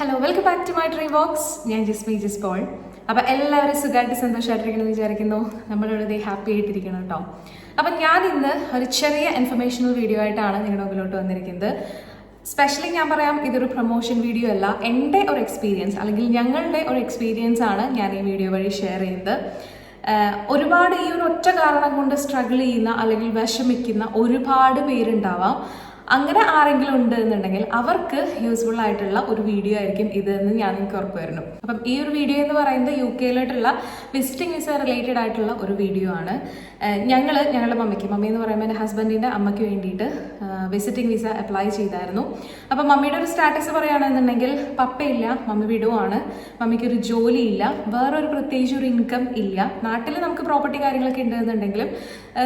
Hello welcome back to my dream box ഞാൻ ജിസ്മി ജിസ് Paul അപ്പം എല്ലാവരും സുഖമായിട്ട് സന്തോഷമായിട്ടിരിക്കണമെന്ന് വിചാരിക്കുന്നു. നമ്മളിവിടെ ഹാപ്പി ആയിട്ടിരിക്കണം കേട്ടോ അപ്പം ഞാൻ ഇന്ന് ഒരു ചെറിയ ഇൻഫർമേഷണൽ വീഡിയോ ആയിട്ടാണ് നിങ്ങളുടെ മുമ്പിലോട്ട് വന്നിരിക്കുന്നത്. സ്പെഷ്യലി ഞാൻ പറയാം ഇതൊരു പ്രൊമോഷൻ വീഡിയോ അല്ല. എന്റെ ഒരു എക്സ്പീരിയൻസ് അല്ലെങ്കിൽ ഞങ്ങളുടെ ഒരു എക്സ്പീരിയൻസ് ആണ് ഞാൻ ഈ വീഡിയോ വഴി ഷെയർ ചെയ്യുന്നത്. ഒരുപാട് ഈ ഒരു ഒറ്റ കാരണം കൊണ്ട് സ്ട്രഗിൾ ചെയ്യുന്ന അല്ലെങ്കിൽ വിഷമിക്കുന്ന ഒരുപാട് പേരുണ്ടാവാം. അങ്ങനെ ആരെങ്കിലും ഉണ്ട് എന്നുണ്ടെങ്കിൽ അവർക്ക് യൂസ്ഫുൾ ആയിട്ടുള്ള ഒരു വീഡിയോ ആയിരിക്കും ഇത് എന്ന് ഞാൻ നിങ്ങൾക്ക് ഉറപ്പ് വരുന്നു അപ്പം ഈ ഒരു വീഡിയോ എന്ന് പറയുന്നത് യു കെയിലോട്ടുള്ള വിസിറ്റിംഗ് വിസ റിലേറ്റഡ് ആയിട്ടുള്ള ഒരു വീഡിയോ ആണ്. ഞങ്ങൾ ഞങ്ങളുടെ മമ്മിക്ക് മമ്മി എന്ന് പറയുമ്പോൾ എന്റെ ഹസ്ബൻഡിന്റെ അമ്മയ്ക്ക് വേണ്ടിയിട്ട് വിസിറ്റിംഗ് വിസ അപ്ലൈ ചെയ്തായിരുന്നു. അപ്പം മമ്മിയുടെ ഒരു സ്റ്റാറ്റസ് പറയുകയാണെന്നുണ്ടെങ്കിൽ പപ്പയില്ല മമ്മി വിടുവാണ്. മമ്മിക്ക് ഒരു ജോലിയില്ല വേറൊരു പ്രത്യേകിച്ച് ഒരു ഇൻകം ഇല്ല. നാട്ടിൽ നമുക്ക് പ്രോപ്പർട്ടി കാര്യങ്ങളൊക്കെ ഉണ്ടെന്നുണ്ടെങ്കിലും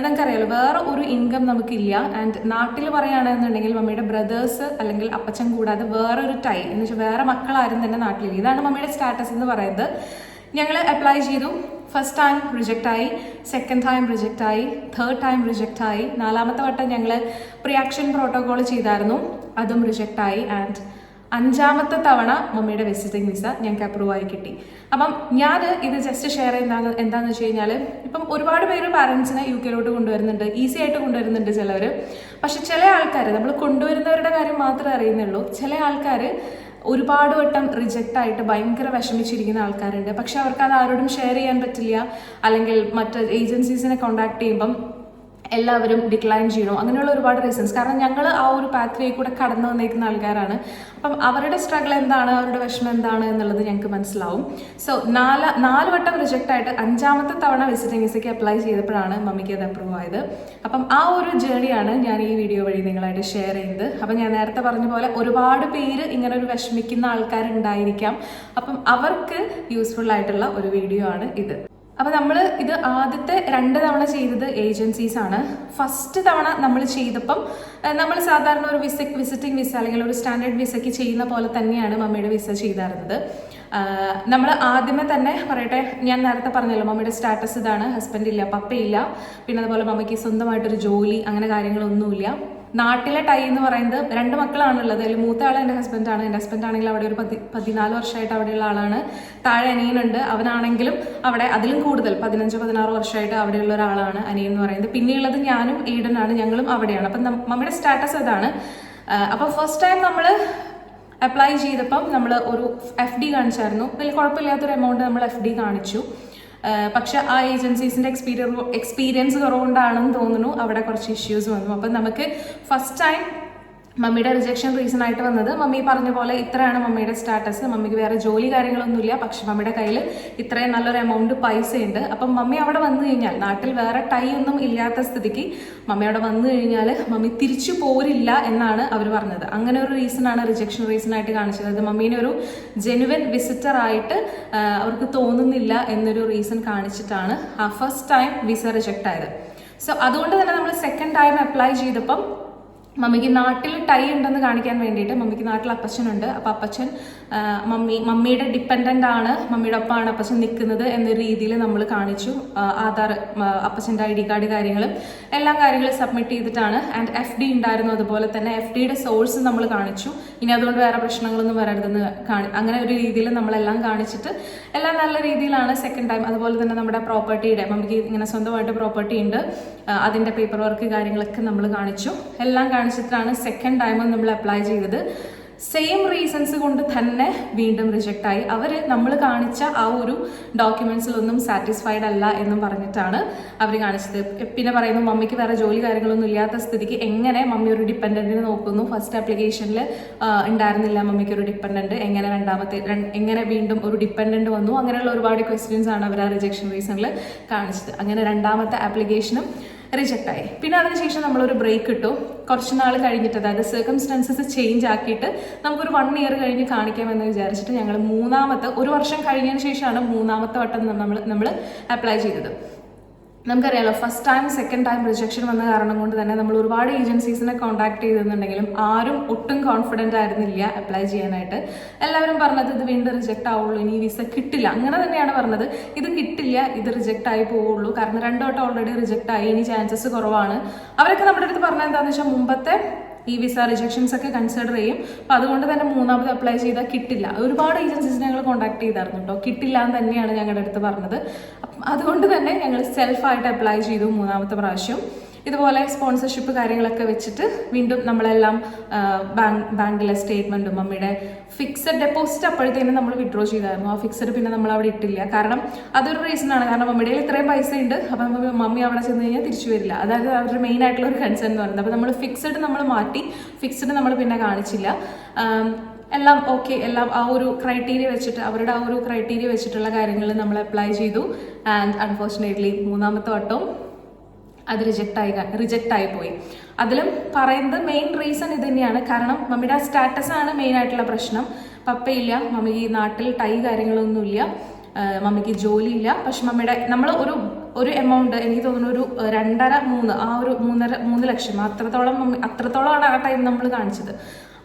നമുക്കറിയാലോ വേറെ ഒരു ഇൻകം നമുക്കില്ല. ആൻഡ് നാട്ടിൽ പറയുകയാണെന്നുണ്ടെങ്കിൽ മമ്മിയുടെ ബ്രദേഴ്സ് അല്ലെങ്കിൽ അപ്പച്ചൻ കൂടാതെ വേറൊരു ടൈ എന്ന് വെച്ചാൽ വേറെ മക്കളാരും തന്നെ നാട്ടിലില്ല. ഇതാണ് മമ്മിയുടെ സ്റ്റാറ്റസ് എന്ന് പറയുന്നത്. ഞങ്ങൾ അപ്ലൈ ചെയ്തു. ഫസ്റ്റ് ടൈം റിജക്റ്റ് ആയി. സെക്കൻഡ് ടൈം റിജക്റ്റ് ആയി. തേർഡ് ടൈം റിജക്റ്റ് ആയി. നാലാമത്തെ വട്ടം ഞങ്ങൾ പ്രിയാക്ഷൻ പ്രോട്ടോകോൾ ചെയ്തായിരുന്നു. അതും റിജക്റ്റ് ആയി. ആൻഡ് അഞ്ചാമത്തെ തവണ മമ്മിയുടെ വിസിറ്റിംഗ് വിസ ഞങ്ങൾക്ക് അപ്രൂവ് ആയി കിട്ടി. അപ്പം ഞാൻ ഇത് ജസ്റ്റ് ഷെയർ ചെയ്യുന്ന എന്താണെന്ന് വെച്ച് കഴിഞ്ഞാൽ ഇപ്പം ഒരുപാട് പേര് പാരൻസിനെ യു കെയിലോട്ട് കൊണ്ടുവരുന്നുണ്ട് ഈസി ആയിട്ട് കൊണ്ടുവരുന്നുണ്ട് ചിലവർ പക്ഷെ ചില ആൾക്കാർ നമ്മൾ കൊണ്ടുവരുന്നവരുടെ കാര്യം മാത്രമേ അറിയുന്നുള്ളൂ. ചില ആൾക്കാർ ഒരുപാട് വട്ടം റിജക്റ്റ് ആയിട്ട് ഭയങ്കര വിഷമിച്ചിരിക്കുന്ന ആൾക്കാരുണ്ട്. പക്ഷെ അവർക്ക് അത് ആരോടും ഷെയർ ചെയ്യാൻ പറ്റില്ല. അല്ലെങ്കിൽ മറ്റ് ഏജൻസീസിനെ കോൺടാക്ട് ചെയ്യുമ്പം എല്ലാവരും ഡിക്ലൈൻ ചെയ്യണോ? അങ്ങനെയുള്ള ഒരുപാട് റീസൺസ് കാരണം ഞങ്ങൾ ആ ഒരു പാത്ത് കൂടെ കടന്നു വന്നേക്കുന്ന ആൾക്കാരാണ്. അപ്പം അവരുടെ സ്ട്രഗിൾ എന്താണ്? അവരുടെ വിഷമം എന്താണ്? എന്നുള്ളത് ഞങ്ങൾക്ക് മനസ്സിലാവും. സോ നാല് നാല് വട്ടം റിജക്റ്റ് ആയിട്ട് അഞ്ചാമത്തെ തവണ വിസിറ്റിംഗ് വിസയ്ക്ക് അപ്ലൈ ചെയ്തപ്പോഴാണ് മമ്മിക്ക് അത് അപ്രൂവ് ആയത്. അപ്പം ആ ഒരു ജേണിയാണ് ഞാൻ ഈ വീഡിയോ വഴി നിങ്ങളായിട്ട് ഷെയർ ചെയ്യുന്നത്. അപ്പം ഞാൻ നേരത്തെ പറഞ്ഞ പോലെ ഒരുപാട് പേര് ഇങ്ങനെ ഒരു വിഷമിക്കുന്ന ആൾക്കാരുണ്ടായിരിക്കാം. അപ്പം അവർക്ക് യൂസ്ഫുൾ ആയിട്ടുള്ള ഒരു വീഡിയോ ആണ് ഇത്. അപ്പൊ നമ്മൾ ഇത് ആദ്യത്തെ രണ്ട് തവണ ചെയ്തത് ഏജൻസീസ് ആണ്. ഫസ്റ്റ് തവണ നമ്മൾ ചെയ്തപ്പം നമ്മൾ സാധാരണ ഒരു വിസ വിസിറ്റിംഗ് വിസ അല്ലെങ്കിൽ ഒരു സ്റ്റാൻഡേർഡ് വിസയ്ക്ക് ചെയ്യുന്ന പോലെ തന്നെയാണ് മമ്മിയുടെ വിസ ചെയ്തായിരുന്നത്. നമ്മൾ ആദ്യമേ തന്നെ പറയട്ടെ ഞാൻ നേരത്തെ പറഞ്ഞല്ലോ മമ്മിയുടെ സ്റ്റാറ്റസ് ഇതാണ് ഹസ്ബൻഡ് ഇല്ല പപ്പയില്ല പിന്നെ അതുപോലെ മമ്മിക്ക് സ്വന്തമായിട്ടൊരു ജോലി അങ്ങനെ കാര്യങ്ങളൊന്നുമില്ല. നാട്ടിലെ ടൈ എന്ന് പറയുന്നത് രണ്ട് മക്കളാണുള്ളത്. അതിൽ മൂത്ത ആൾ എന്റെ ഹസ്ബൻഡാണ് എന്റെ ഹസ്ബൻഡ് ആണെങ്കിൽ അവിടെ ഒരു പതി പതിനാല് വർഷമായിട്ട് അവിടെയുള്ള ആളാണ്. താഴെ അനിയനുണ്ട്. അവനാണെങ്കിലും അവിടെ അതിലും കൂടുതൽ പതിനഞ്ച് പതിനാറ് വർഷമായിട്ട് അവിടെയുള്ള ഒരാളാണ് അനിയൻ എന്ന് പറയുന്നത്. പിന്നെയുള്ളത് ഞാനും ഈഡനാണ് ഞങ്ങളും അവിടെയാണ്. അപ്പം നമ്മുടെ സ്റ്റാറ്റസ് അതാണ് അപ്പോൾ ഫസ്റ്റ് ടൈം നമ്മൾ അപ്ലൈ ചെയ്തപ്പം നമ്മൾ ഒരു എഫ് ഡി കാണിച്ചായിരുന്നു. വലിയ കുഴപ്പമില്ലാത്തൊരു എമൗണ്ട് നമ്മൾ എഫ് ഡി കാണിച്ചു. പക്ഷെ ആ ഏജൻസീസിന്റെ എക്സ്പീരിയൻ എക്സ്പീരിയൻസ് കുറവുകൊണ്ടാണെന്ന് തോന്നുന്നു അവിടെ കുറച്ച് ഇഷ്യൂസ് വന്നു. അപ്പം നമുക്ക് ഫസ്റ്റ് ടൈം മമ്മിയുടെ റിജക്ഷൻ റീസൺ ആയിട്ട് വന്നത്. മമ്മി പറഞ്ഞ പോലെ ഇത്രയാണ് മമ്മിയുടെ സ്റ്റാറ്റസ് മമ്മിക്ക് വേറെ ജോലി കാര്യങ്ങളൊന്നുമില്ല. പക്ഷെ മമ്മിയുടെ കയ്യിൽ ഇത്രയും നല്ലൊരു എമൗണ്ട് പൈസ ഉണ്ട് അപ്പം മമ്മി അവിടെ വന്നു കഴിഞ്ഞാൽ നാട്ടിൽ വേറെ ടൈ ഒന്നും ഇല്ലാത്ത സ്ഥിതിക്ക് മമ്മി അവിടെ വന്നു കഴിഞ്ഞാൽ മമ്മി തിരിച്ചു പോരില്ല എന്നാണ് അവർ പറഞ്ഞത്. അങ്ങനെ ഒരു റീസണാണ് റിജക്ഷൻ റീസൺ ആയിട്ട് കാണിച്ചത്. അത് മമ്മീനെ ഒരു ജെനുവൻ വിസിറ്റർ ആയിട്ട് അവർക്ക് തോന്നുന്നില്ല എന്നൊരു റീസൺ കാണിച്ചിട്ടാണ് ആ ഫസ്റ്റ് ടൈം വിസ റിജക്റ്റ് ആയത്. സോ അതുകൊണ്ട് തന്നെ നമ്മൾ സെക്കൻഡ് ടൈം അപ്ലൈ ചെയ്തപ്പം മമ്മിക്ക് നാട്ടിൽ ടൈ ഉണ്ടെന്ന് കാണിക്കാൻ വേണ്ടിയിട്ട് മമ്മിക്ക് നാട്ടിൽ അപ്പച്ചനുണ്ട് അപ്പം അപ്പച്ചൻ മമ്മി മമ്മിയുടെ ഡിപ്പെൻഡന്റ് ആണ്. മമ്മിയുടെ ഒപ്പമാണ് അപ്പച്ചൻ നിൽക്കുന്നത് എന്ന രീതിയിൽ നമ്മൾ കാണിച്ചു. ആധാർ അപ്പച്ചന്റെ ഐ ഡി കാർഡ് കാര്യങ്ങളും എല്ലാ കാര്യങ്ങളും സബ്മിറ്റ് ചെയ്തിട്ടാണ്. ആൻഡ് എഫ് ഡി ഉണ്ടായിരുന്നു അതുപോലെ തന്നെ എഫ് ഡിയുടെ സോഴ്സ് നമ്മൾ കാണിച്ചു. ഇനി അതുകൊണ്ട് വേറെ പ്രശ്നങ്ങളൊന്നും വരരുതെന്ന് കാണി അങ്ങനെ ഒരു രീതിയിൽ നമ്മളെല്ലാം കാണിച്ചിട്ട് എല്ലാം നല്ല രീതിയിലാണ് സെക്കൻഡ് ടൈം അതുപോലെ തന്നെ നമ്മുടെ പ്രോപ്പർട്ടിയുടെ മമ്മിക്ക് ഇങ്ങനെ സ്വന്തമായിട്ട് പ്രോപ്പർട്ടി ഉണ്ട്. അതിന്റെ പേപ്പർ വർക്ക് കാര്യങ്ങളൊക്കെ നമ്മൾ കാണിച്ചു. എല്ലാം കാണിച്ചിട്ടാണ് സെക്കൻഡ് ടൈമും നമ്മൾ അപ്ലൈ ചെയ്തത്. സെയിം റീസൺസ് കൊണ്ട് തന്നെ വീണ്ടും റിജക്റ്റ് ആയി. അവർ നമ്മൾ കാണിച്ച ആ ഒരു ഡോക്യുമെന്റ്സിലൊന്നും സാറ്റിസ്ഫൈഡ് അല്ല എന്നും പറഞ്ഞിട്ടാണ് അവർ കാണിച്ചത്. പിന്നെ പറയുന്നു മമ്മിക്ക് വേറെ ജോലി കാര്യങ്ങളൊന്നും ഇല്ലാത്ത സ്ഥിതിക്ക് എങ്ങനെ മമ്മി ഒരു ഡിപ്പെൻഡന്റിനെ നോക്കുന്നു? ഫസ്റ്റ് ആപ്ലിക്കേഷനിൽ ഉണ്ടായിരുന്നില്ല മമ്മിക്ക് ഒരു ഡിപ്പെൻഡന്റ് എങ്ങനെ രണ്ടാമത്തെ എങ്ങനെ വീണ്ടും ഒരു ഡിപ്പെൻഡന്റ് വന്നു? അങ്ങനെയുള്ള ഒരുപാട് ക്വസ്റ്റ്യൻസ് ആണ് അവർ ആ റിജക്ഷൻ റീസണിൽ കാണിച്ചത്. അങ്ങനെ രണ്ടാമത്തെ ആപ്ലിക്കേഷനും റിജക്റ്റ് ആയി പിന്നെ അതിനുശേഷം നമ്മളൊരു ബ്രേക്ക് ഇട്ടു. കുറച്ച് നാൾ കഴിഞ്ഞിട്ട് അതായത് സർക്കംസ്റ്റൻസസ് ചേഞ്ച് ആക്കിയിട്ട് നമുക്കൊരു വൺ ഇയർ കഴിഞ്ഞ് കാണിക്കാമെന്ന് വിചാരിച്ചിട്ട് ഞങ്ങൾ മൂന്നാമത്തെ ഒരു വർഷം കഴിഞ്ഞതിന് ശേഷമാണ് മൂന്നാമത്തെ വട്ടം നമ്മൾ നമ്മൾ അപ്ലൈ ചെയ്തത്. നമുക്കറിയാലോ first time second time rejection വന്ന കാരണം കൊണ്ട് തന്നെ നമ്മൾ ഒരുപാട് ഏജൻസീസിനെ കോൺടാക്ട് ചെയ്തിരുന്നുണ്ടെങ്കിലും ആരും ഒട്ടും കോൺഫിഡന്റ് ആയിരുന്നില്ല അപ്ലൈ ചെയ്യാനായിട്ട്. എല്ലാവരും പറഞ്ഞത് ഇത് വീണ്ടും റിജക്റ്റ് ആവുള്ളൂ ഇനി വിസ കിട്ടില്ല. അങ്ങനെ തന്നെയാണ് പറഞ്ഞത്. ഇത് കിട്ടില്ല ഇത് റിജക്റ്റ് ആയി പോവുള്ളൂ. കാരണം രണ്ടു വട്ടം ഓൾറെഡി റിജക്റ്റ് ആയി ഇനി ചാൻസസ് കുറവാണ്. അവരൊക്കെ നമ്മുടെ അടുത്ത് പറഞ്ഞത് എന്താണെന്ന് വെച്ചാൽ മുമ്പത്തെ ഈ വിസ റിജക്ഷൻസ് ഒക്കെ കൺസിഡർ ചെയ്യും. അപ്പോൾ അതുകൊണ്ട് തന്നെ മൂന്നാമത് അപ്ലൈ ചെയ്താൽ കിട്ടില്ല. ഒരുപാട് ഏജൻസീസ് ഞങ്ങൾ കോൺടാക്ട് ചെയ്തായിരുന്നു കേട്ടോ കിട്ടില്ല എന്ന് തന്നെയാണ് ഞങ്ങളുടെ അടുത്ത് പറഞ്ഞത്. അതുകൊണ്ട് തന്നെ ഞങ്ങൾ സെൽഫായിട്ട് അപ്ലൈ ചെയ്തു മൂന്നാമത്തെ പ്രാവശ്യം. ഇതുപോലെ സ്പോൺസർഷിപ്പ് കാര്യങ്ങളൊക്കെ വെച്ചിട്ട് വീണ്ടും നമ്മളെല്ലാം ബാങ്ക് ബാങ്കിലെ സ്റ്റേറ്റ്മെന്റും മമ്മിയുടെ ഫിക്സഡ് ഡെപ്പോസിറ്റ് അപ്പോഴത്തേനും നമ്മൾ വിഡ്രോ ചെയ്തായിരുന്നു. ആ ഫിക്സഡ് പിന്നെ നമ്മൾ അവിടെ ഇട്ടില്ല. കാരണം അതൊരു റീസൺ ആണ്. കാരണം മമ്മിയുടെ ഇത്രയും പൈസ ഉണ്ട്. അപ്പം മമ്മി അവിടെ ചെന്ന് കഴിഞ്ഞാൽ തിരിച്ചു വരില്ല. അതായത് അവരുടെ മെയിൻ ആയിട്ടുള്ള ഒരു കൺസേൺ എന്ന് പറയുന്നത്. അപ്പോൾ നമ്മൾ ഫിക്സഡ് നമ്മൾ മാറ്റി ഫിക്സഡ് നമ്മൾ പിന്നെ കാണിച്ചില്ല. എല്ലാം ഓക്കെ എല്ലാം ആ ഒരു ക്രൈറ്റീരിയ വെച്ചിട്ട് അവരുടെ ആ ഒരു ക്രൈറ്റീരിയ വെച്ചിട്ടുള്ള കാര്യങ്ങൾ നമ്മൾ അപ്ലൈ ചെയ്തു. ആൻഡ് അൺഫോർച്ചുനേറ്റ്ലി മൂന്നാമത്തെ വട്ടവും അത് റിജക്റ്റ് ആയി റിജക്റ്റ് പോയി. അതിലും പറയുന്നത് മെയിൻ റീസൺ ഇത് തന്നെയാണ് കാരണം മമ്മിയുടെ സ്റ്റാറ്റസ് ആണ് മെയിൻ ആയിട്ടുള്ള പ്രശ്നം. പപ്പയില്ല മമ്മിക്ക് ഈ നാട്ടിൽ ടൈ കാര്യങ്ങളൊന്നുമില്ല. മമ്മിക്ക് ജോലിയില്ല. പക്ഷെ മമ്മിയുടെ നമ്മൾ ഒരു ഒരു എമൗണ്ട് എനിക്ക് തോന്നുന്നു ഒരു രണ്ടര മൂന്ന് ആ ഒരു മൂന്നര മൂന്ന് ലക്ഷം. അത്രത്തോളം മമ്മി അത്രത്തോളമാണ് ആ ടൈം നമ്മൾ കാണിച്ചത്.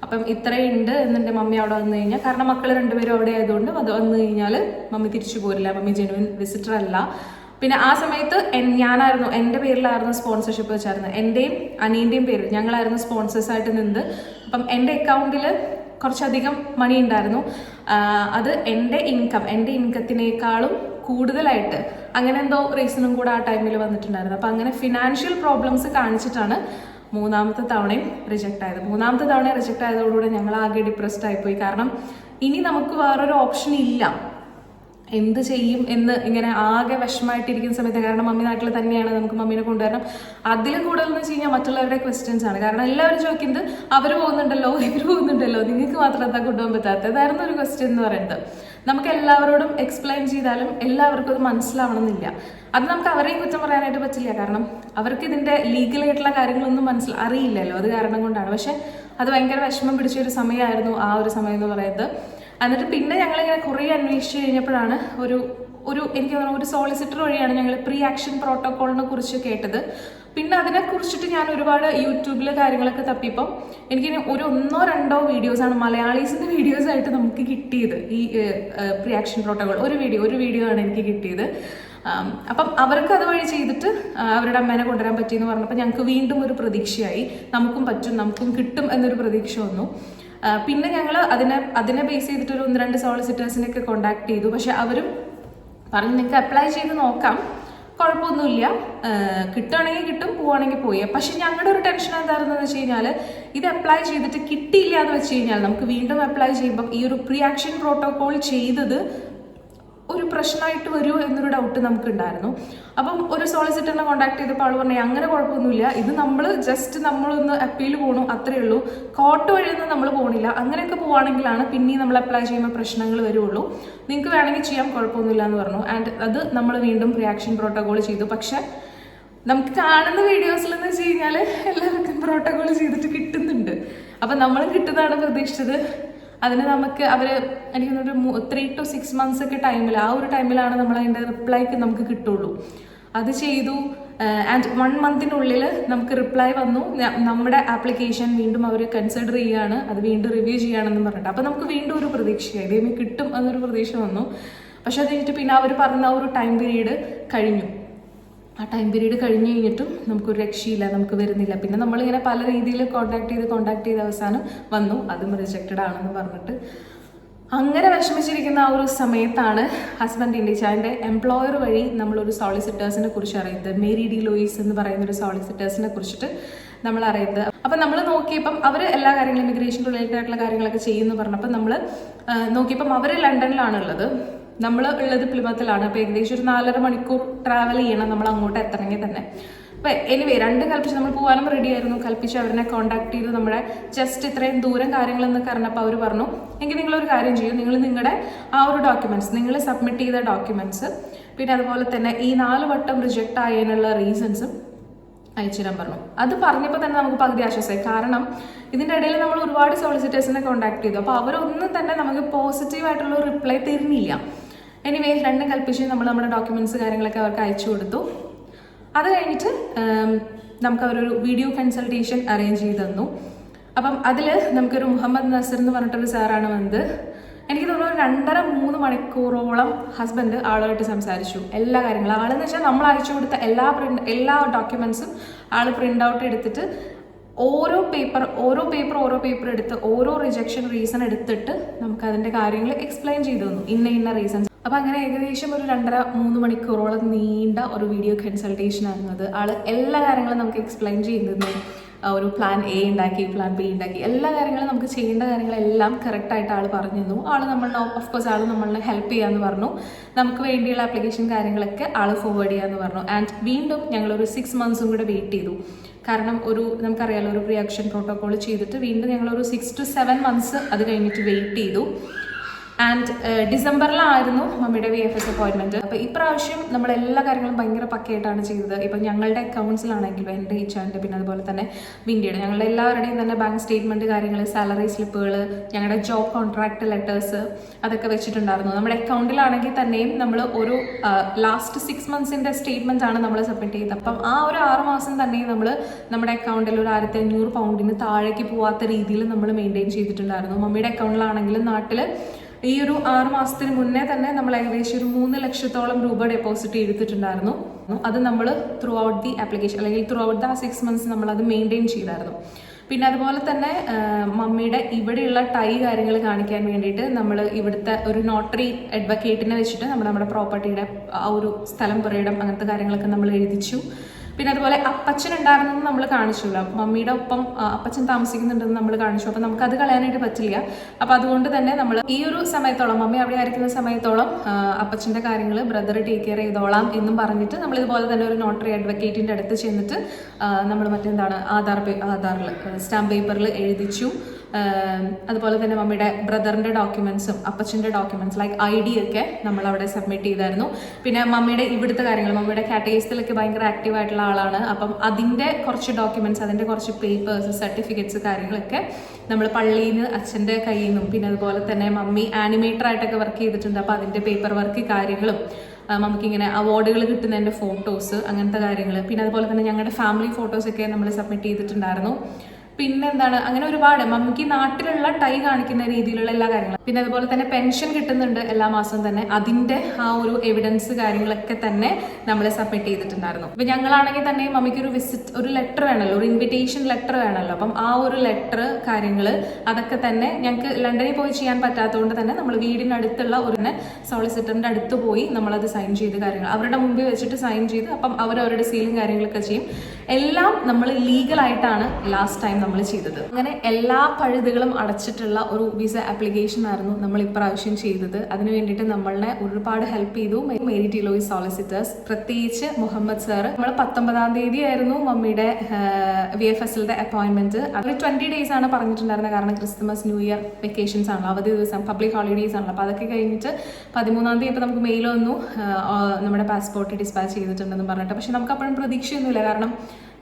അപ്പം ഇത്രയും ഉണ്ട് എന്നുണ്ട് മമ്മി അവിടെ വന്നു കഴിഞ്ഞാൽ. കാരണം മക്കൾ രണ്ടുപേരും അവിടെ ആയതുകൊണ്ട് അത് വന്നു കഴിഞ്ഞാൽ മമ്മി തിരിച്ചു പോരില്ല. മമ്മി ജെനുവിൻ വിസിറ്റർ അല്ല. പിന്നെ ആ സമയത്ത് ഞാനായിരുന്നു എന്റെ പേരിലായിരുന്നു സ്പോൺസർഷിപ്പ് വെച്ചായിരുന്നത്. എന്റെയും അനിയന്റെയും പേരിൽ ഞങ്ങളായിരുന്നു സ്പോൺസേഴ്സ് ആയിട്ട് നിന്നത്. അപ്പം എന്റെ അക്കൗണ്ടിൽ കുറച്ചധികം മണി ഉണ്ടായിരുന്നു. അത് എന്റെ ഇൻകം എന്റെ ഇൻകത്തിനേക്കാളും കൂടുതലായിട്ട് അങ്ങനെ എന്തോ റീസണും കൂടെ ആ ടൈമിൽ വന്നിട്ടുണ്ടായിരുന്നു. അപ്പം അങ്ങനെ ഫിനാൻഷ്യൽ പ്രോബ്ലംസ് കാണിച്ചിട്ടാണ് മൂന്നാമത്തെ തവണയും റിജക്റ്റ് ആയത്. മൂന്നാമത്തെ തവണ റിജക്റ്റ് ആയതോടുകൂടി ഞങ്ങൾ ആകെ ഡിപ്രസ്ഡ് ആയിപ്പോയി കാരണം ഇനി നമുക്ക് വേറൊരു ഓപ്ഷൻ ഇല്ല. എന്ത് ചെയ്യും എന്ന് ഇങ്ങനെ ആകെ വിഷമമായിട്ടിരിക്കുന്ന സമയത്ത് കാരണം മമ്മി നാട്ടിൽ തന്നെയാണ് നമുക്ക് മമ്മീനെ കൊണ്ടുവരണം. അതിലും കൂടുതൽ എന്ന് വെച്ച് കഴിഞ്ഞാൽ മറ്റുള്ളവരുടെ ക്വസ്റ്റ്യൻസ് ആണ്. കാരണം എല്ലാവരും ചോദിക്കുന്നത് അവർ പോകുന്നുണ്ടല്ലോ ഇവർ പോകുന്നുണ്ടല്ലോ നിങ്ങൾക്ക് മാത്രം എന്താ കൊണ്ടുപോകാൻ പറ്റാത്തത്? ഇതായിരുന്നു ഒരു ക്വസ്റ്റ്യൻ എന്ന് പറയുന്നത്. നമുക്ക് എല്ലാവരോടും എക്സ്പ്ലെയിൻ ചെയ്താലും എല്ലാവർക്കും അത് മനസ്സിലാവണമെന്നില്ല. അത് നമുക്ക് അവരെയും കുറ്റം പറയാനായിട്ട് പറ്റില്ല. കാരണം അവർക്ക് ഇതിന്റെ ലീഗലായിട്ടുള്ള കാര്യങ്ങളൊന്നും മനസ്സിൽ അറിയില്ലല്ലോ. അത് കാരണം കൊണ്ടാണ്. പക്ഷെ അത് ഭയങ്കര വിഷമം പിടിച്ച ഒരു സമയമായിരുന്നു ആ ഒരു സമയം എന്ന് പറയുന്നത്. എന്നിട്ട് പിന്നെ ഞങ്ങളിങ്ങനെ കുറേ അന്വേഷിച്ച് കഴിഞ്ഞപ്പോഴാണ് ഒരു ഒരു എനിക്ക് തോന്നുന്നു ഒരു സോളിസിറ്റർ വഴിയാണ് ഞങ്ങൾ പ്രീ ആക്ഷൻ പ്രോട്ടോക്കോളിനെ കുറിച്ച് കേട്ടത്. പിന്നെ അതിനെ കുറിച്ചിട്ട് ഞാൻ ഒരുപാട് യൂട്യൂബിൽ കാര്യങ്ങളൊക്കെ തപ്പിപ്പം എനിക്ക് ഒരു ഒന്നോ രണ്ടോ വീഡിയോസാണ് ആണ് മലയാളീസിന്റെ വീഡിയോസ് ആയിട്ട് നമുക്ക് കിട്ടിയത് ഈ പ്രീ ആക്ഷൻ പ്രോട്ടോകോൾ ഒരു വീഡിയോ ഒരു വീഡിയോ ആണ് എനിക്ക് കിട്ടിയത്. അപ്പം അവർക്ക് അതുവഴി ചെയ്തിട്ട് അവരുടെ അമ്മേനെ കൊണ്ടുവരാൻ പറ്റിയെന്ന് പറഞ്ഞപ്പോൾ ഞങ്ങൾക്ക് വീണ്ടും ഒരു പ്രതീക്ഷയായി. നമുക്കും പറ്റും നമുക്കും കിട്ടും എന്നൊരു പ്രതീക്ഷ വന്നു. പിന്നെ ഞങ്ങൾ അതിനെ അതിനെ ബേസ് ചെയ്തിട്ട് ഒരു ഒന്ന് രണ്ട് സോളിസിറ്റേഴ്സിനെയൊക്കെ കോണ്ടാക്ട് ചെയ്തു. പക്ഷെ അവരും പറഞ്ഞു നിങ്ങൾക്ക് അപ്ലൈ ചെയ്ത് നോക്കാം. കുഴപ്പമൊന്നുമില്ല. കിട്ടുകയാണെങ്കിൽ കിട്ടും പോവുകയാണെങ്കിൽ പോയി. പക്ഷെ ഞങ്ങളുടെ ഒരു ടെൻഷൻ എന്താണെന്ന് വെച്ച് കഴിഞ്ഞാൽ ഇത് അപ്ലൈ ചെയ്തിട്ട് കിട്ടിയില്ല എന്ന് വെച്ച് കഴിഞ്ഞാൽ നമുക്ക് വീണ്ടും അപ്ലൈ ചെയ്യുമ്പം ഈ ഒരു പ്രീ ആക്ഷൻ പ്രോട്ടോകോൾ ചെയ്തത് ഒരു പ്രശ്നമായിട്ട് വരുമോ എന്നൊരു ഡൗട്ട് നമുക്കുണ്ടായിരുന്നു. അപ്പം ഒരു സോളിസിറ്ററിനെ കോൺടാക്ട് ചെയ്തപ്പോൾ ആൾ പറഞ്ഞു അങ്ങനെ കുഴപ്പമൊന്നുമില്ല. ഇത് നമ്മൾ ജസ്റ്റ് നമ്മളൊന്ന് അപ്പീൽ പോകണം അത്രയേ ഉള്ളൂ. കോർട്ട് വഴിയൊന്നും നമ്മൾ പോകണില്ല അങ്ങനെയൊക്കെ പോവുകയാണെങ്കിലാണ് പിന്നെയും നമ്മൾ അപ്ലൈ ചെയ്യുമ്പോൾ പ്രശ്നങ്ങൾ വരുള്ളൂ. നിങ്ങൾക്ക് വേണമെങ്കിൽ ചെയ്യാൻ കുഴപ്പമൊന്നുമില്ല എന്ന് പറഞ്ഞു. ആൻഡ് അത് നമ്മൾ വീണ്ടും റിയാക്ഷൻ പ്രോട്ടോകോൾ ചെയ്തു. പക്ഷേ നമുക്ക് കാണുന്ന വീഡിയോസിൽ എന്ന് വെച്ച് കഴിഞ്ഞാൽ എല്ലാവർക്കും പ്രോട്ടോകോൾ ചെയ്തിട്ട് കിട്ടുന്നുണ്ട്. അപ്പം നമ്മൾ കിട്ടുന്നതാണ് പ്രതീക്ഷിച്ചത്. അതിന് നമുക്ക് അവർ എനിക്ക് ഒരു ത്രീ ടു സിക്സ് മന്ത്സ് ഒക്കെ ടൈമിൽ ആ ഒരു ടൈമിലാണ് നമ്മൾ അതിന്റെ റിപ്ലൈക്ക് നമുക്ക് കിട്ടുള്ളൂ. അത് ചെയ്തു. ആൻഡ് വൺ മന്തിനുള്ളിൽ നമുക്ക് റിപ്ലൈ വന്നു. നമ്മുടെ ആപ്ലിക്കേഷൻ വീണ്ടും അവർ കൺസിഡർ ചെയ്യുകയാണ് അത് വീണ്ടും റിവ്യൂ ചെയ്യുകയാണെന്ന് പറഞ്ഞിട്ട്. അപ്പോൾ നമുക്ക് വീണ്ടും ഒരു പ്രതീക്ഷയായി. ദൈവം കിട്ടും എന്നൊരു പ്രതീക്ഷ വന്നു. പക്ഷെ അത് കഴിഞ്ഞിട്ട് പിന്നെ അവർ പറഞ്ഞ ആ ഒരു ടൈം പീരീഡ് കഴിഞ്ഞു. ആ ടൈം പീരീഡ് കഴിഞ്ഞ് കഴിഞ്ഞിട്ടും നമുക്കൊരു രക്ഷയില്ല നമുക്ക് വരുന്നില്ല. പിന്നെ നമ്മളിങ്ങനെ പല രീതിയിൽ കോൺടാക്ട് ചെയ്ത് കോൺടാക്ട് ചെയ്ത് അവസാനം വന്നു. അതും റിജക്റ്റഡ് ആണെന്ന് പറഞ്ഞിട്ട്. അങ്ങനെ വിഷമിച്ചിരിക്കുന്ന ആ ഒരു സമയത്താണ് ഹസ്ബൻഡിന്റെ ചാന്റെ എംപ്ലോയർ വഴി നമ്മളൊരു സോളിസിറ്റേഴ്സിനെ കുറിച്ച് അറിയുന്നത്. മേരി ഡി ലൂയിസ് എന്ന് പറയുന്ന ഒരു സോളിസിറ്റേഴ്സിനെ കുറിച്ചിട്ട് നമ്മൾ അറിയുന്നത്. അപ്പം നമ്മൾ നോക്കിയപ്പം അവർ എല്ലാ കാര്യങ്ങളും ഇമിഗ്രേഷൻ റിലേറ്റഡ് ആയിട്ടുള്ള കാര്യങ്ങളൊക്കെ ചെയ്യുമെന്ന് പറഞ്ഞപ്പോൾ നമ്മൾ നോക്കിയപ്പം അവർ ലണ്ടനിലാണ് ഉള്ളത് നമ്മൾ ഉള്ളത് പ്ലിമത്തിലാണ് അപ്പോൾ ഏകദേശം ഒരു നാലര മണിക്കൂർ ട്രാവൽ ചെയ്യണം നമ്മൾ അങ്ങോട്ട് എത്തണമെങ്കിൽ തന്നെ. അപ്പോൾ എനിവേ രണ്ട് കൽപ്പിച്ച് നമ്മൾ പോകാനും റെഡി ആയിരുന്നു. കൽപ്പിച്ച് അവരെ കോൺടാക്ട് ചെയ്ത്. നമ്മുടെ ജസ്റ്റ് ഇത്രയും ദൂരം കാര്യങ്ങളെന്ന് പറഞ്ഞപ്പോൾ അവർ പറഞ്ഞു എങ്കിൽ നിങ്ങൾ ഒരു കാര്യം ചെയ്യും. നിങ്ങൾ നിങ്ങളുടെ ആ ഒരു ഡോക്യുമെന്റ്സ് നിങ്ങൾ സബ്മിറ്റ് ചെയ്ത ഡോക്യുമെന്റ്സ് പിന്നെ അതുപോലെ തന്നെ ഈ നാല് വട്ടം റിജക്ട് ആയതിനുള്ള റീസൺസും അയച്ചു തരാൻ പറഞ്ഞു. അത് പറഞ്ഞപ്പോൾ തന്നെ നമുക്ക് പകുതി ആശ്വാസമായി. കാരണം ഇതിന്റെ ഇടയിൽ നമ്മൾ ഒരുപാട് സോളിസിറ്റേഴ്സിനെ കോൺടാക്ട് ചെയ്തു. അപ്പോൾ അവരൊന്നും തന്നെ നമുക്ക് പോസിറ്റീവായിട്ടുള്ള റിപ്ലൈ തരുന്നില്ല. എനിവേ രണ്ടും കൽപ്പിച്ച് നമ്മൾ നമ്മുടെ ഡോക്യുമെന്റ്സ് കാര്യങ്ങളൊക്കെ അവർക്ക് അയച്ചു കൊടുത്തു. അത് കഴിഞ്ഞിട്ട് നമുക്ക് അവരൊരു വീഡിയോ കൺസൾട്ടേഷൻ അറേഞ്ച് ചെയ്ത് തന്നു. അപ്പം അതിൽ നമുക്കൊരു മുഹമ്മദ് നസർ എന്ന് പറഞ്ഞിട്ടൊരു സാറാണ് വന്നത്. എനിക്ക് തോന്നുന്നു രണ്ടര മൂന്ന് മണിക്കൂറോളം ഹസ്ബൻഡ് ആളുമായിട്ട് സംസാരിച്ചു. എല്ലാ കാര്യങ്ങളും. ആളെന്ന് വെച്ചാൽ നമ്മൾ അയച്ചു കൊടുത്ത എല്ലാ പ്രിന്റ് എല്ലാ ഡോക്യുമെന്റ്സും ആൾ പ്രിന്റ് ഔട്ട് എടുത്തിട്ട് ഓരോ പേപ്പർ ഓരോ പേപ്പർ ഓരോ പേപ്പർ എടുത്ത് ഓരോ റിജക്ഷൻ റീസൺ എടുത്തിട്ട് നമുക്ക് അതിന്റെ കാര്യങ്ങൾ എക്സ്പ്ലെയിൻ ചെയ്തു തന്നു. ഇന്ന ഇന്ന റീസൺസ് അപ്പൊ അങ്ങനെ ഏകദേശം ഒരു രണ്ടര മൂന്ന് മണിക്കൂറോളം നീണ്ട ഒരു വീഡിയോ കൺസൾട്ടേഷൻ ആയിരുന്നു അത്. ആൾ എല്ലാ കാര്യങ്ങളും നമുക്ക് എക്സ്പ്ലെയിൻ ചെയ്യുന്നത് ഒരു പ്ലാൻ എ ഉണ്ടാക്കി പ്ലാൻ ബി ഉണ്ടാക്കി. എല്ലാ കാര്യങ്ങളും നമുക്ക് ചെയ്യേണ്ട കാര്യങ്ങളെല്ലാം കറക്റ്റായിട്ട് ആൾ പറഞ്ഞു തന്നു. ആൾ നമ്മളെ ഓഫ് കോഴ്സ് ആൾ നമ്മളെ ഹെൽപ്പ് ചെയ്യാന്ന് പറഞ്ഞു. നമുക്ക് വേണ്ടിയുള്ള ആപ്ലിക്കേഷൻ കാര്യങ്ങളൊക്കെ ആൾ ഫോർവേഡ് ചെയ്യാന്ന് പറഞ്ഞു. ആൻഡ് വീണ്ടും ഞങ്ങളൊരു സിക്സ് മന്ത്സും കൂടെ വെയിറ്റ് ചെയ്തു. കാരണം ഒരു നമുക്കറിയാലോ ഒരു റിയാക്ഷൻ പ്രോട്ടോകോൾ ചെയ്തിട്ട് വീണ്ടും ഞങ്ങളൊരു സിക്സ് ടു സെവൻ മന്ത്സ് അത് കഴിഞ്ഞിട്ട് വെയിറ്റ് ചെയ്തു. ആൻഡ് ഡിസംബറിലായിരുന്നു മമ്മിയുടെ വി എഫ് എസ് അപ്പോയിൻമെന്റ് അപ്പോൾ ഇപ്രാവശ്യം നമ്മൾ എല്ലാ കാര്യങ്ങളും ഭയങ്കര പക്കയായിട്ടാണ് ചെയ്തത്. ഇപ്പൊ ഞങ്ങളുടെ അക്കൗണ്ട്സിലാണെങ്കിലും എന്റെ ഇച്ചാന്റെ പിന്നെ അതുപോലെ തന്നെ വിൻഡിയുടെ ഞങ്ങളുടെ എല്ലാവരുടെയും തന്നെ ബാങ്ക് സ്റ്റേറ്റ്മെന്റ് കാര്യങ്ങൾ സാലറി സ്ലിപ്പുകൾ ഞങ്ങളുടെ ജോബ് കോൺട്രാക്ട് ലെറ്റേഴ്സ് അതൊക്കെ വെച്ചിട്ടുണ്ടായിരുന്നു. നമ്മുടെ അക്കൗണ്ടിലാണെങ്കിൽ തന്നെയും നമ്മൾ ഒരു ലാസ്റ്റ് സിക്സ് മന്ത്സിന്റെ സ്റ്റേറ്റ്മെന്റ് ആണ് നമ്മൾ സബ്മിറ്റ് ചെയ്തത്. അപ്പം ആ ഒരു ആറ് മാസം തന്നെ നമ്മൾ നമ്മുടെ അക്കൗണ്ടിൽ ഒരു ആയിരത്തി അഞ്ഞൂറ് പൗണ്ടിന് താഴേക്ക് പോവാത്ത രീതിയിൽ നമ്മൾ മെയിന്റെയിൻ ചെയ്തിട്ടുണ്ടായിരുന്നു. മമ്മിയുടെ അക്കൗണ്ടിലാണെങ്കിലും നാട്ടിൽ ഈ ഒരു ആറ് മാസത്തിന് മുന്നേ തന്നെ നമ്മൾ ഏകദേശം ഒരു മൂന്ന് ലക്ഷത്തോളം രൂപ ഡെപ്പോസിറ്റ് ചെയ്തിട്ടുണ്ടായിരുന്നു. അത് നമ്മൾ ത്രൂ ഔട്ട് ദി ആപ്ലിക്കേഷൻ അല്ലെങ്കിൽ throughout the six months നമ്മൾ അത് മെയിന്റെയിൻ ചെയ്തായിരുന്നു. പിന്നെ അതുപോലെ തന്നെ മമ്മിയുടെ ഇവിടെയുള്ള ടൈ കാര്യങ്ങൾ കാണിക്കാൻ വേണ്ടിയിട്ട് നമ്മൾ ഇവിടുത്തെ ഒരു നോട്ടറി അഡ്വക്കേറ്റിനെ വെച്ചിട്ട് നമ്മൾ നമ്മുടെ പ്രോപ്പർട്ടിയുടെ ആ ഒരു സ്ഥലം പുറയിടം അങ്ങനത്തെ കാര്യങ്ങളൊക്കെ നമ്മൾ എഴുതിച്ചു. പിന്നെ അതുപോലെ അപ്പച്ചൻ ഉണ്ടായിരുന്നെന്ന് നമ്മൾ കാണിച്ചില്ല മമ്മിയുടെ ഒപ്പം അപ്പച്ചൻ താമസിക്കുന്നുണ്ടെന്ന് നമ്മൾ കാണിച്ചു. അപ്പം നമുക്ക് അത് കളയാനായിട്ട് പറ്റില്ല. അപ്പം അതുകൊണ്ട് തന്നെ നമ്മൾ ഈ ഒരു സമയത്തോളം മമ്മി അവിടെ ആയിരിക്കുന്ന സമയത്തോളം അപ്പച്ചന്റെ കാര്യങ്ങൾ ബ്രദർ ടേക്ക് കെയർ ചെയ്തോളാം എന്നും പറഞ്ഞിട്ട് നമ്മൾ ഇതുപോലെ തന്നെ ഒരു നോട്ടറി അഡ്വക്കേറ്റിന്റെ അടുത്ത് ചെന്നിട്ട് നമ്മൾ മറ്റെന്താണ് ആധാർ ആധാറിൽ സ്റ്റാമ്പ് പേപ്പറിൽ എഴുതിച്ചു. അതുപോലെ തന്നെ മമ്മിയുടെ ബ്രദറിന്റെ ഡോക്യുമെൻസും അപ്പച്ചന്റെ ഡോക്യുമെന്റ്സ് ലൈക്ക് ഐ ഡി ഒക്കെ നമ്മൾ അവിടെ സബ്മിറ്റ് ചെയ്തായിരുന്നു. പിന്നെ മമ്മിയുടെ ഇവിടുത്തെ കാര്യങ്ങൾ മമ്മിയുടെ കാറ്റഗറീസിലൊക്കെ ഭയങ്കര ആക്റ്റീവ് ആയിട്ടുള്ള ആളാണ്. അപ്പം അതിന്റെ കുറച്ച് ഡോക്യുമെന്റ്സ് അതിന്റെ കുറച്ച് പേപ്പേഴ്സ് സർട്ടിഫിക്കറ്റ്സ് കാര്യങ്ങളൊക്കെ നമ്മൾ പള്ളിയിൽ നിന്ന് അച്ഛന്റെ കയ്യിൽ നിന്നും പിന്നെ അതുപോലെ തന്നെ മമ്മി ആനിമേറ്റർ ആയിട്ടൊക്കെ വർക്ക് ചെയ്തിട്ടുണ്ട്. അപ്പോൾ അതിന്റെ പേപ്പർ വർക്ക് കാര്യങ്ങളും നമുക്കിങ്ങനെ അവാർഡുകൾ കിട്ടുന്നതിന്റെ ഫോട്ടോസ് അങ്ങനത്തെ കാര്യങ്ങൾ പിന്നെ അതുപോലെ തന്നെ ഞങ്ങളുടെ ഫാമിലി ഫോട്ടോസൊക്കെ നമ്മൾ സബ്മിറ്റ് ചെയ്തിട്ടുണ്ടായിരുന്നു. പിന്നെ എന്താണ് അങ്ങനെ ഒരുപാട്. മമ്മിക്ക് നാട്ടിലുള്ള ടൈ കാണിക്കുന്ന രീതിയിലുള്ള എല്ലാ കാര്യങ്ങളും. പിന്നെ അതുപോലെ തന്നെ പെൻഷൻ കിട്ടുന്നുണ്ട് എല്ലാ മാസവും തന്നെ. അതിന്റെ ആ ഒരു എവിഡൻസ് കാര്യങ്ങളൊക്കെ തന്നെ നമ്മൾ സബ്മിറ്റ് ചെയ്തിട്ടുണ്ടായിരുന്നു. ഇപ്പൊ ഞങ്ങളാണെങ്കിൽ തന്നെ മമ്മിക്ക് ഒരു വിസിറ്റ് ഒരു ലെറ്റർ വേണമല്ലോ ഒരു ഇൻവിറ്റേഷൻ ലെറ്റർ വേണമല്ലോ അപ്പം ആ ഒരു ലെറ്റർ കാര്യങ്ങൾ അതൊക്കെ തന്നെ ഞങ്ങൾക്ക് ലണ്ടനിൽ പോയി ചെയ്യാൻ പറ്റാത്തതുകൊണ്ട് തന്നെ നമ്മൾ വീടിനടുത്തുള്ള ഒരു സോളിസിറ്ററിന്റെ അടുത്ത് പോയി നമ്മളത് സൈൻ ചെയ്ത് കാര്യങ്ങൾ അവരുടെ മുമ്പിൽ വെച്ചിട്ട് സൈൻ ചെയ്ത് അപ്പം അവർ അവരുടെ സീലും കാര്യങ്ങളൊക്കെ ചെയ്യും. എല്ലാം നമ്മൾ ലീഗലായിട്ടാണ് ലാസ്റ്റ് ടൈം നമ്മൾ ചെയ്തത്. അങ്ങനെ എല്ലാ പഴുതുകളും അടച്ചിട്ടുള്ള ഒരു വിസ ആപ്ലിക്കേഷൻ ആയിരുന്നു നമ്മൾ ഇപ്രാവശ്യം ചെയ്തത്. അതിന് വേണ്ടിയിട്ട് നമ്മളെ ഒരുപാട് ഹെൽപ്പ് ചെയ്തു. മേരി ടിലോയി സോളിസിറ്റേഴ്സ് പ്രത്യേകിച്ച് മുഹമ്മദ് സാർ നമ്മൾ പത്തൊമ്പതാം തീയതി ആയിരുന്നു മമ്മിയുടെ വി എഫ് എസിലെ അപ്പോയിന്റ്മെന്റ് അവർ ട്വന്റി ഡേയ്സ് ആണ് പറഞ്ഞിട്ടുണ്ടായിരുന്നത്. കാരണം ക്രിസ്മസ് ന്യൂ ഇയർ വെക്കേഷൻസ് ആണല്ലോ. അവധി ദിവസം പബ്ലിക് ഹോളിഡേയ്സ് ആണല്ലോ. അപ്പോൾ അതൊക്കെ കഴിഞ്ഞിട്ട് പതിമൂന്നാം തീയതി ഇപ്പോൾ നമുക്ക് മെയിൽ വന്നു. നമ്മുടെ പാസ്പോർട്ട് ഡിസ്പാച്ച് ചെയ്തിട്ടുണ്ടെന്ന് പറഞ്ഞിട്ട്. പക്ഷെ നമുക്ക് അപ്പോഴും പ്രതീക്ഷയൊന്നുമില്ല. കാരണം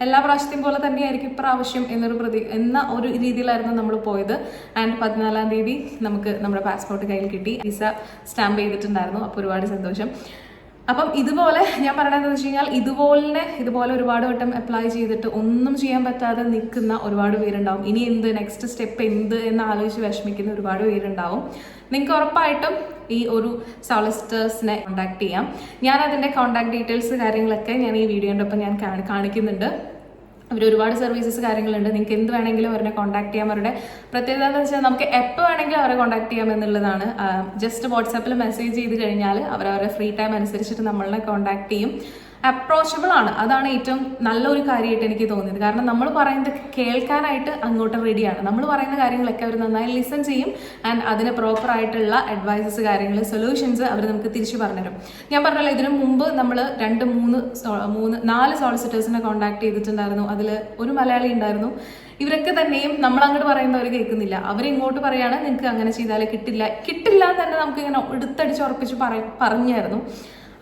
എല്ലാ പ്രാവശ്യത്തെയും പോലെ തന്നെയായിരിക്കും ഇപ്രാവശ്യം എന്നൊരു പ്രതി എന്ന ഒരു രീതിയിലായിരുന്നു നമ്മൾ പോയത്. ആൻഡ് പതിനാലാം തീയതി നമുക്ക് നമ്മുടെ പാസ്പോർട്ട് കയ്യിൽ കിട്ടി. വിസ സ്റ്റാമ്പ് ചെയ്തിട്ടുണ്ടായിരുന്നു. അപ്പോൾ ഒരുപാട് സന്തോഷം. അപ്പം ഇതുപോലെ ഞാൻ പറയണതെന്ന് വെച്ച് കഴിഞ്ഞാൽ ഇതുപോലെ ഇതുപോലെ ഒരുപാട് വട്ടം അപ്ലൈ ചെയ്തിട്ട് ഒന്നും ചെയ്യാൻ പറ്റാതെ നിൽക്കുന്ന ഒരുപാട് പേരുണ്ടാവും. ഇനി എന്ത് നെക്സ്റ്റ് സ്റ്റെപ്പ് എന്ത് എന്ന് ആലോചിച്ച് വിഷമിക്കുന്ന ഒരുപാട് പേരുണ്ടാവും. നിങ്ങൾക്ക് ഉറപ്പായിട്ടും ഈ ഒരു സോളിസ്റ്റേഴ്സിനെ കോൺടാക്ട് ചെയ്യാം. ഞാൻ അതിന്റെ കോൺടാക്ട് ഡീറ്റെയിൽസ് കാര്യങ്ങളൊക്കെ ഞാൻ ഈ വീഡിയോന്റെ ഒപ്പം ഞാൻ കാണിക്കുന്നുണ്ട്. അവർ ഒരുപാട് സർവീസസ് കാര്യങ്ങളുണ്ട്. നിങ്ങൾക്ക് എന്ത് വേണമെങ്കിലും അവരെ കോൺടാക്ട് ചെയ്യാം. അവരുടെ പ്രത്യേകത എന്ന് വെച്ചാൽ നമുക്ക് എപ്പോൾ വേണമെങ്കിലും അവരെ കോൺടാക്ട് ചെയ്യാം എന്നുള്ളതാണ്. ജസ്റ്റ് വാട്സാപ്പിൽ മെസ്സേജ് ചെയ്ത് കഴിഞ്ഞാൽ അവർ അവരുടെ ഫ്രീ ടൈം അനുസരിച്ചിട്ട് നമ്മളെ കോൺടാക്ട് ചെയ്യും. അപ്രോച്ചബിൾ ആണ്. അതാണ് ഏറ്റവും നല്ലൊരു കാര്യമായിട്ട് എനിക്ക് തോന്നിയത്. കാരണം നമ്മൾ പറയുന്നത് കേൾക്കാനായിട്ട് അങ്ങോട്ട് റെഡിയാണ് നമ്മൾ പറയുന്ന കാര്യങ്ങളൊക്കെ അവർ നന്നായി ലിസൺ ചെയ്യും ആൻഡ് അതിന് പ്രോപ്പർ ആയിട്ടുള്ള അഡ്വൈസസ് കാര്യങ്ങൾ സൊല്യൂഷൻസ് അവർ നമുക്ക് തിരിച്ചു പറഞ്ഞുതരും. ഞാൻ പറഞ്ഞല്ലോ ഇതിനു മുമ്പ് നമ്മൾ രണ്ട് മൂന്ന് മൂന്ന് നാല് സോളിസിറ്റേഴ്സിനെ കോൺടാക്ട് ചെയ്തിട്ടുണ്ടായിരുന്നു. അതിൽ ഒരു മലയാളി ഉണ്ടായിരുന്നു. ഇവരൊക്കെ തന്നെയും നമ്മൾ അങ്ങോട്ട് പറയുന്നവർ കേൾക്കുന്നില്ല. അവരിങ്ങോട്ട് പറയുകയാണ് നിങ്ങൾക്ക് അങ്ങനെ ചെയ്താലേ കിട്ടില്ല. കിട്ടില്ല എന്ന് തന്നെ നമുക്ക് ഇങ്ങനെ എടുത്തടിച്ച് ഉറപ്പിച്ച് പറ പറഞ്ഞായിരുന്നു.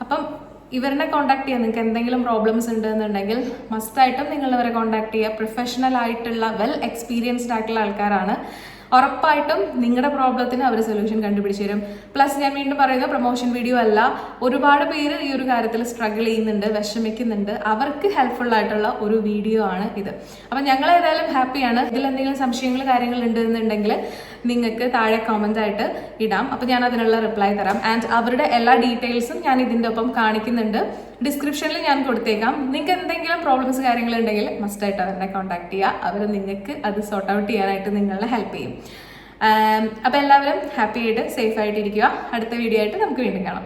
അപ്പം ഇവരെ കോൺടാക്ട് ചെയ്യാം. നിങ്ങൾക്ക് എന്തെങ്കിലും പ്രോബ്ലംസ് ഉണ്ട് എന്നുണ്ടെങ്കിൽ മസ്റ്റായിട്ടും നിങ്ങൾ ഇവരെ കോൺടാക്ട് ചെയ്യുക പ്രൊഫഷണൽ ആയിട്ടുള്ള വെൽ എക്സ്പീരിയൻസ്ഡ് ആയിട്ടുള്ള ആൾക്കാരാണ്. ഉറപ്പായിട്ടും നിങ്ങളുടെ പ്രോബ്ലത്തിന് അവർ സൊല്യൂഷൻ കണ്ടുപിടിച്ച് തരും. പ്ലസ് ഞാൻ വീണ്ടും പറയുന്നത് പ്രൊമോഷൻ വീഡിയോ അല്ല. ഒരുപാട് പേര് ഈ ഒരു കാര്യത്തിൽ സ്ട്രഗിൾ ചെയ്യുന്നുണ്ട് വിഷമിക്കുന്നുണ്ട്. അവർക്ക് ഹെൽപ്ഫുൾ ആയിട്ടുള്ള ഒരു വീഡിയോ ആണ് ഇത്. അപ്പം ഞങ്ങൾ ഏതായാലും ഹാപ്പിയാണ് ഇതിൽ എന്തെങ്കിലും സംശയങ്ങൾ കാര്യങ്ങൾ ഉണ്ട് എന്നുണ്ടെങ്കിൽ നിങ്ങൾക്ക് താഴെ കമന്റ് ആയിട്ട് ഇടാം. അപ്പോൾ ഞാൻ അതിനുള്ള റിപ്ലൈ തരാം. ആൻഡ് അവരുടെ എല്ലാ ഡീറ്റെയിൽസും ഞാൻ ഇതിന്റെ ഒപ്പം കാണിക്കുന്നുണ്ട്. ഡിസ്ക്രിപ്ഷനിൽ ഞാൻ കൊടുത്തേക്കാം. നിങ്ങൾക്ക് എന്തെങ്കിലും പ്രോബ്ലംസ് കാര്യങ്ങളുണ്ടെങ്കിൽ മസ്റ്റായിട്ട് അവരെ കോൺടാക്ട് ചെയ്യുക. അവർ നിങ്ങൾക്ക് അത് സോർട്ട് ഔട്ട് ചെയ്യാനായിട്ട് നിങ്ങളെ ഹെൽപ്പ് ചെയ്യും. അപ്പോൾ എല്ലാവരും ഹാപ്പി ആയിട്ട് സേഫ് ആയിട്ട് ഇരിക്കുക അടുത്ത വീഡിയോ ആയിട്ട് നമുക്ക് വീണ്ടും കാണാം.